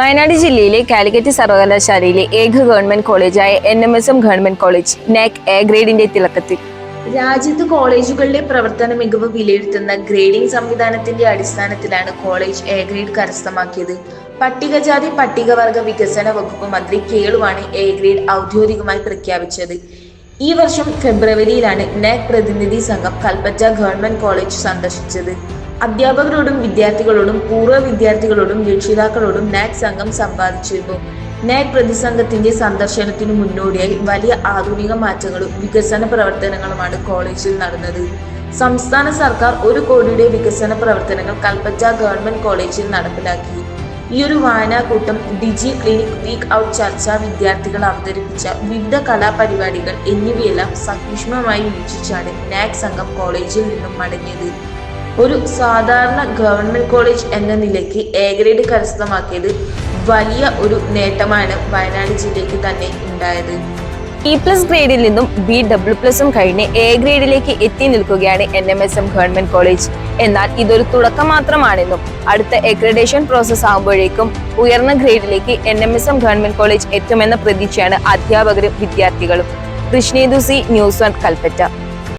വയനാട് ജില്ലയിലെ കാലിക്കറ്റ് സർവകലാശാലയിലെ ഏക government കോളേജായ N M S M government college NAAC A ഗ്രേഡിന്റെ തിളക്കത്തിൽ. രാജ്യത്ത് കോളേജുകളുടെ പ്രവർത്തന മികവ് വിലയിരുത്തുന്ന ഗ്രേഡിംഗ് സംവിധാനത്തിന്റെ അടിസ്ഥാനത്തിലാണ് കോളേജ് എ ഗ്രേഡ് കരസ്ഥമാക്കിയത്. പട്ടികജാതി പട്ടികവർഗ വികസന വകുപ്പ് മന്ത്രി കേളുവാണ് എ ഗ്രേഡ് ഔദ്യോഗികമായി പ്രഖ്യാപിച്ചത്. ഈ വർഷം ഫെബ്രുവരിയിലാണ് നെക് പ്രതിനിധി സംഘം കൽപ്പറ്റ ഗവൺമെന്റ് കോളേജ് സന്ദർശിച്ചത്. അധ്യാപകരോടും വിദ്യാർത്ഥികളോടും പൂർവ വിദ്യാർത്ഥികളോടും രക്ഷിതാക്കളോടും നാക് സംഘം സംവാദിച്ചിരുന്നു. നാക് പ്രതിസംഘത്തിന്റെ സന്ദർശനത്തിനു മുന്നോടിയായി വലിയ ആധുനിക മാറ്റങ്ങളും വികസന പ്രവർത്തനങ്ങളുമാണ് കോളേജിൽ നടന്നത്. സംസ്ഥാന സർക്കാർ ഒരു കോടിയുടെ വികസന പ്രവർത്തനങ്ങൾ കൽപ്പറ്റ ഗവൺമെന്റ് കോളേജിൽ നടപ്പിലാക്കി. ഈ ഒരു വായനാക്കൂട്ടം ഡിജി ക്ലിനിക് വീക്ക് ഔട്ട് ചർച്ച വിദ്യാർത്ഥികൾ അവതരിപ്പിച്ച വിവിധ കലാപരിപാടികൾ എന്നിവയെല്ലാം സൂക്ഷ്മമായി വീക്ഷിച്ചാണ് നാക് സംഘം കോളേജിൽ നിന്നും മടങ്ങിയത്. ഒരു സാധാരണ ഗവൺമെന്റ് കോളേജ് എന്ന നിലയ്ക്ക് എ ഗ്രേഡ് കരസ്ഥമാക്കിയത് വലിയ ഒരു നേട്ടമാണ് വയനാട് ജില്ലയ്ക്ക് തന്നെ ഉണ്ടായത്. ഇ പ്ലസ് ഗ്രേഡിൽ നിന്നും ബി ഡബ്ല്യു പ്ലസും കഴിഞ്ഞ് എ ഗ്രേഡിലേക്ക് എത്തി നിൽക്കുകയാണ് N M S M government college. എന്നാൽ ഇതൊരു തുടക്കം മാത്രമാണെന്നും അടുത്ത എഗ്രഡേഷൻ പ്രോസസ് ആകുമ്പോഴേക്കും ഉയർന്ന ഗ്രേഡിലേക്ക് N M S M government college എത്തുമെന്ന പ്രതീക്ഷയാണ് അധ്യാപകരും വിദ്യാർത്ഥികളും. Krishnethu C news one Kalpetta.